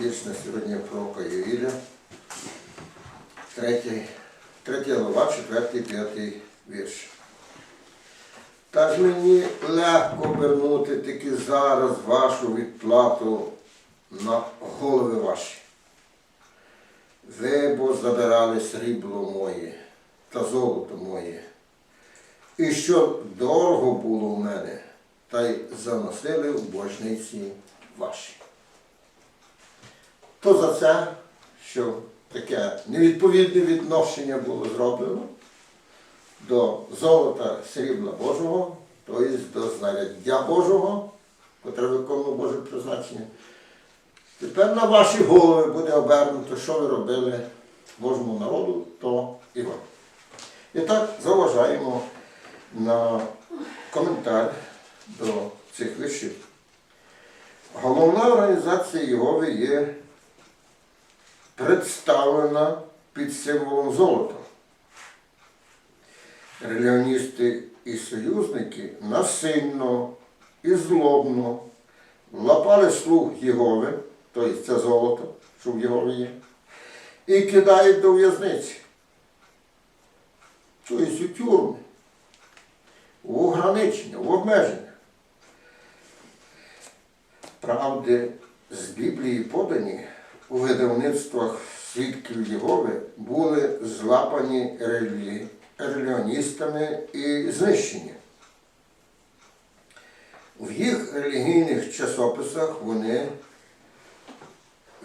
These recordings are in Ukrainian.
Вірш на сьогодні пророка третій, третя глава, четвертий, п'ятий вірш. Та ж мені легко вернути тільки зараз вашу відплату на голови ваші. Ви бо забирали срібло моє та золото моє. І що дорого було в мене, та й заносили в божниці ваші. То за це, що таке невідповідне відношення було зроблено до золота срібла Божого, тобто до знаряддя Божого, котре виконувало Боже призначення. Тепер на ваші голови буде обернуто, що ви робили Божому народу, то і вам. І так заважаємо на коментар до цих віршів. Головна організація Єгови є представлена під символом золота. Релігіоністи і союзники насильно і злобно лапали слуг Єгови, тобто це золото, що в Єгові є, і кидають до в'язниці. Тобто у тюрми, в ограничення, в обмеження. Правди з Біблії подані у видавництвах свідків Єгови були злапані релі... релігіоністами і знищені. В їх релігійних часописах вони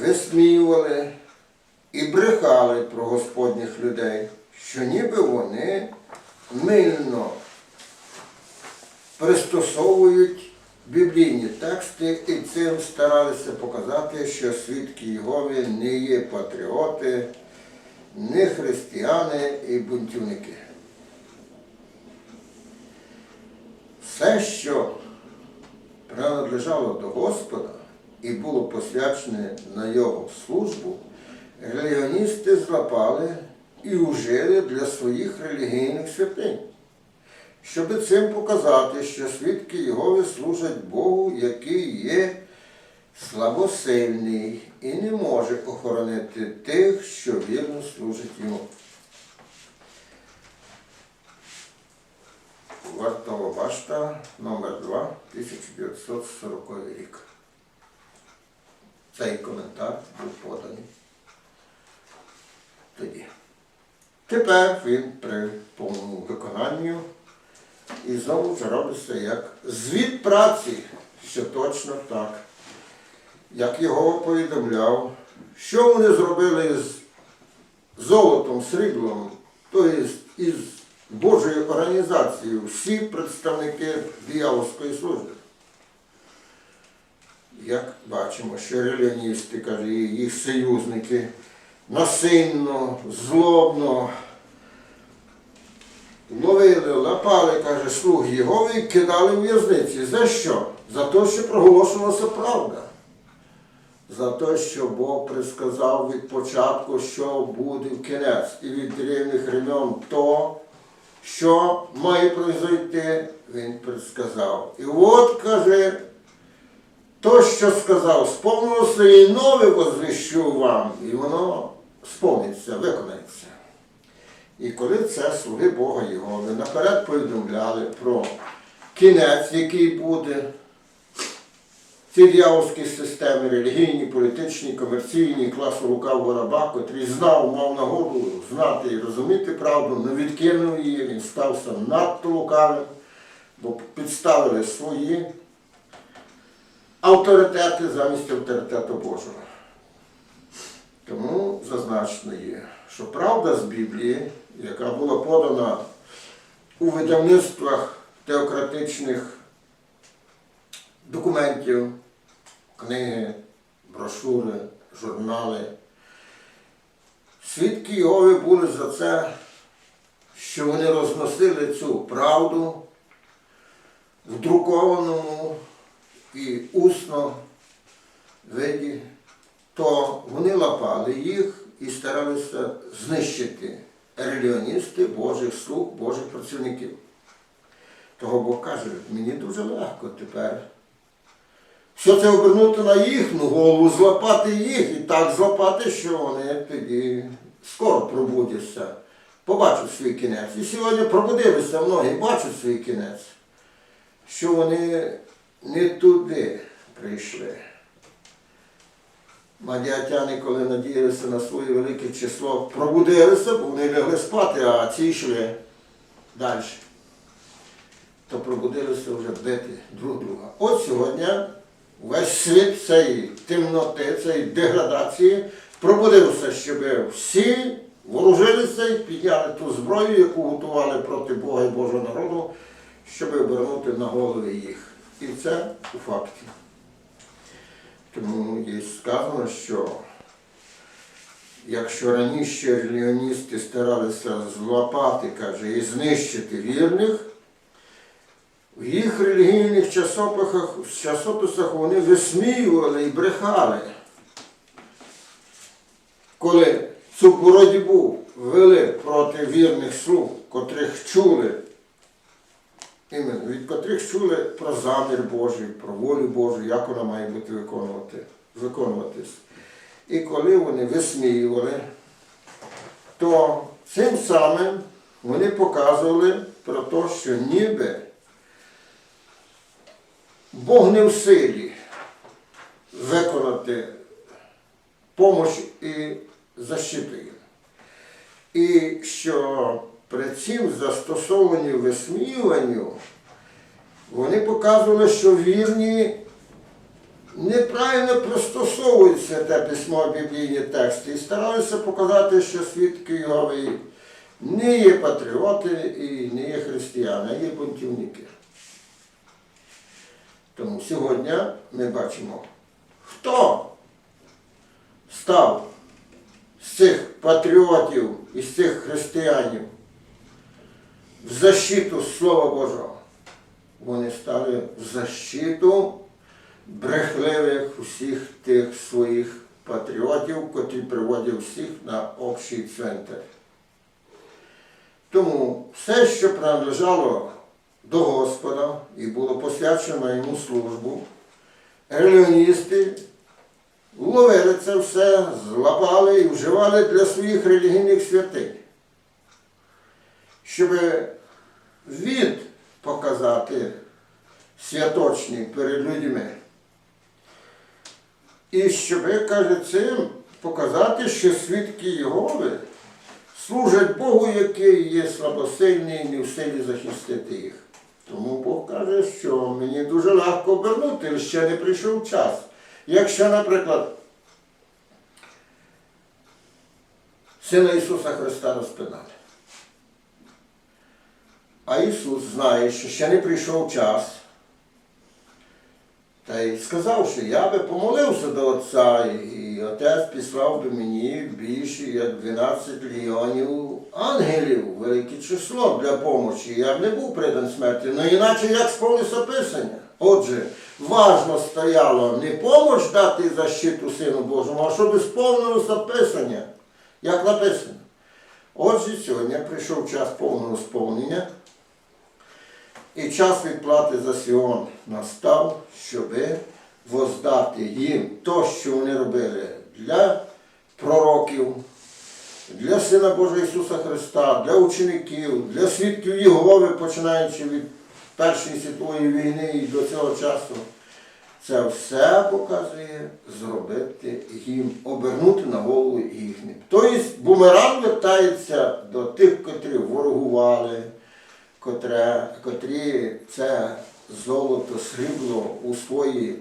висміювали і брехали про Господніх людей, що ніби вони мильно пристосовують біблійні тексти і цим старалися показати, що свідки Єгови не є патріоти, не християни і бунтівники. Все, що принадлежало до Господа і було посвячене на Його службу, релігіоністи злапали і ужили для своїх релігійних святинь щоб цим показати, що свідки Єгови служать Богу, який є слабосильний і не може охоронити тих, що вірно служать йому. Вартова башта номер 2 1940 рік. Цей коментар був поданий тоді. Тепер він при повному виконанні і знову ж робиться як звіт праці, що точно так, як його повідомляв, що вони зробили з золотом, сріблом, тобто із Божою організацією, всі представники диявольської служби. Як бачимо, що релігіоністи, каже, їх союзники насильно, злобно ловили, лапали, каже, слуг Єгови і кидали в в'язниці. За що? За те, що проголошувалася правда. За те, що Бог предсказав від початку, що буде в кінець, і від древніх времен то, що має произойти, він предсказав. І от, каже, то, що сказав, сповнилося і нове возвіщу вам, і воно сповниться, виконається. І коли це слуги Бога Єгови наперед повідомляли про кінець, який буде, ці дьявольські системи, релігійні, політичні, комерційні, класу рукав раба, котрий знав, мав нагоду знати і розуміти правду, не відкинув її, він стався надто лукавим, бо підставили свої авторитети замість авторитету Божого. Тому зазначено є, що правда з Біблії, яка була подана у видавництвах теократичних документів, книги, брошури, журнали, свідки Єгови були за це, що вони розносили цю правду в друкованому і усно виді. То вони лапали їх і старалися знищити релігіоністи Божих слуг, Божих працівників. Того Бог каже, мені дуже легко тепер все це обернути на їхню голову, злапати їх і так злапати, що вони тоді скоро пробудяться, побачать свій кінець. І сьогодні пробудилися многі, бачать свій кінець, що вони не туди прийшли. Мадіатяни, коли надіялися на своє велике число, пробудилися, бо вони лягли спати, а ці йшли далі. То пробудилися вже бити друг друга. От сьогодні весь світ цієї темноти, цієї деградації пробудився, щоб всі вооружилися і підняли ту зброю, яку готували проти Бога і Божого народу, щоб обернути на голови їх. І це у факті. Тому є сказано, що якщо раніше релігіоністи старалися злапати, каже, і знищити вірних, в їх релігійних часописах, часописах вони висміювали і брехали. Коли цю боротьбу вели проти вірних слуг, котрих чули, іменно, від котрих чули про замір Божий, про волю Божу, як вона має бути виконувати, виконуватись. І коли вони висміювали, то цим самим вони показували про те, що ніби Бог не в силі виконати помощь і защиту їм. І що при цим застосованні висміюванню вони показували, що вірні неправильно пристосовують святе письмо біблійні тексти і старалися показати, що свідки Йогови не є патріоти і не є християни, а є бунтівники. Тому сьогодні ми бачимо, хто став з цих патріотів і з цих християнів в защиту Слова Божого. Вони стали в защиту брехливих усіх тих своїх патріотів, котрі приводять всіх на общий центр. Тому все, що принадлежало до Господа і було посвячено йому службу, релігіоністи ловили це все, злапали і вживали для своїх релігійних святинь, щоб від показати святочні перед людьми. І щоб, каже, цим показати, що свідки Єгови служать Богу, який є слабосильний і не в силі захистити їх. Тому Бог каже, що мені дуже легко обернути, ще не прийшов час. Якщо, наприклад, Сина Ісуса Христа розпинали. А Ісус знає, що ще не прийшов час. Та й сказав, що я би помолився до Отця, і Отець післав до мені більше як 12 легіонів ангелів, велике число для помочі. Я б не був придан смерті, ну іначе як сповниться Писання. Отже, важно стояло не помощ дати защиту Сину Божому, а щоб сповнилося Писання, як написано. Отже, сьогодні прийшов час повного сповнення. І час відплати за Сіон настав, щоби воздати їм то, що вони робили для пророків, для Сина Божого Ісуса Христа, для учеників, для свідків Єгови, починаючи від Першої світової війни і до цього часу. Це все показує зробити їм, обернути на голову їхнім. Тобто бумеранг вертається до тих, котрі ворогували, котре, котрі це золото, срібло у свої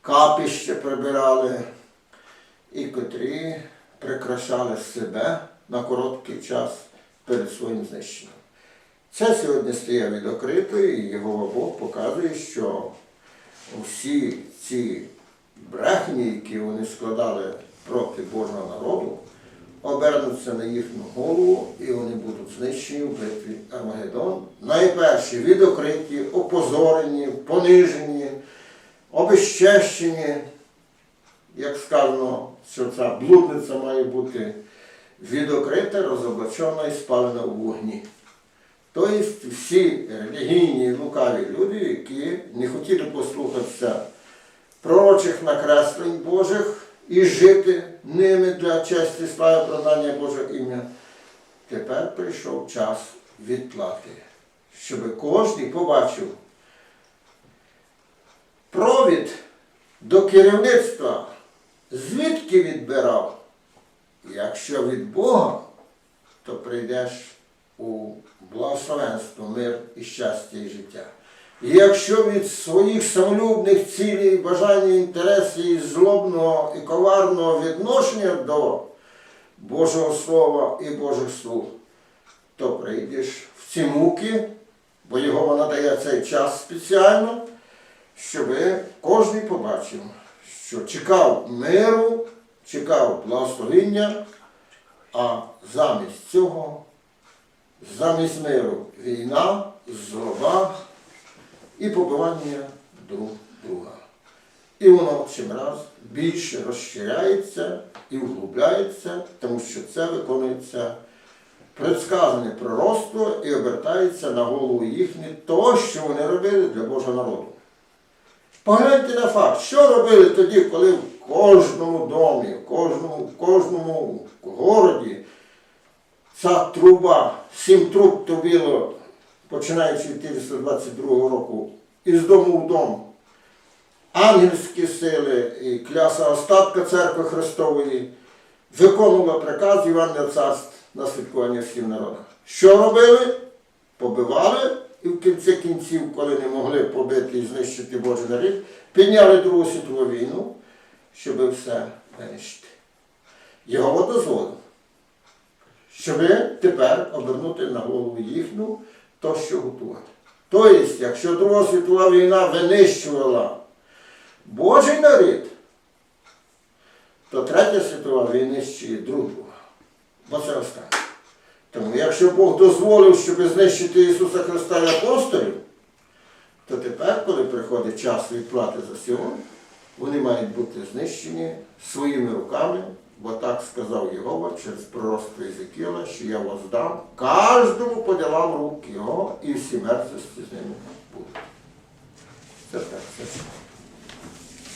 капіще прибирали, і котрі прикрашали себе на короткий час перед своїм знищенням. Це сьогодні стає відокрито, і його Бог показує, що всі ці брехні, які вони складали проти Божого народу, обернуться на їхню голову і вони будуть знищені в битві Армагеддон. Найперші відокриті, опозорені, понижені, обезчещені. Як сказано, що ця блудниця має бути відокрита, розоблачена і спалена в вогні. Тобто всі релігійні лукаві люди, які не хотіли послухатися пророчих накреслень Божих і жити ними для честі слави продання Божого ім'я. Тепер прийшов час відплати, щоб кожен побачив провід до керівництва, звідки відбирав. Якщо від Бога, то прийдеш у благословенство, мир і щастя і життя. І якщо від своїх самолюбних цілей, бажань, інтересів, і злобного і коварного відношення до Божого Слова і Божих слуг, то прийдеш в ці муки, бо його надає цей час спеціально, щоб кожен побачив, що чекав миру, чекав благословення, а замість цього, замість миру війна, злоба і побивання друг друга. І воно чим раз більше розширяється і вглубляється, тому що це виконується предсказане пророцтво і обертається на голову їхні то, що вони робили для Божого народу. Погляньте на факт, що робили тоді, коли в кожному домі, в кожному, в кожному городі ця труба, сім труб трубило, починаючи від 1922 року, із дому в дом. Ангельські сили і кляса остатка церкви Христової виконувала приказ Івана Царств на слідкування всім народам. Що робили? Побивали і в кінці кінців, коли не могли побити і знищити Божий народ, підняли Другу світову війну, щоб все винищити. Його дозволив, щоб тепер обернути на голову їхню то, що готувати. Тобто, якщо Друга світова війна винищувала Божий народ, то Третя світова винищує другу. Бо це останнє. Тому якщо Бог дозволив, щоб знищити Ісуса Христа і апостолів, то тепер, коли приходить час відплати за сього, вони мають бути знищені своїми руками, бо так сказав Єгова через пророцтво Єзекіла, що я вас дам кожному по ділам рук його і всі мерзості з ними будуть. Це так. Це.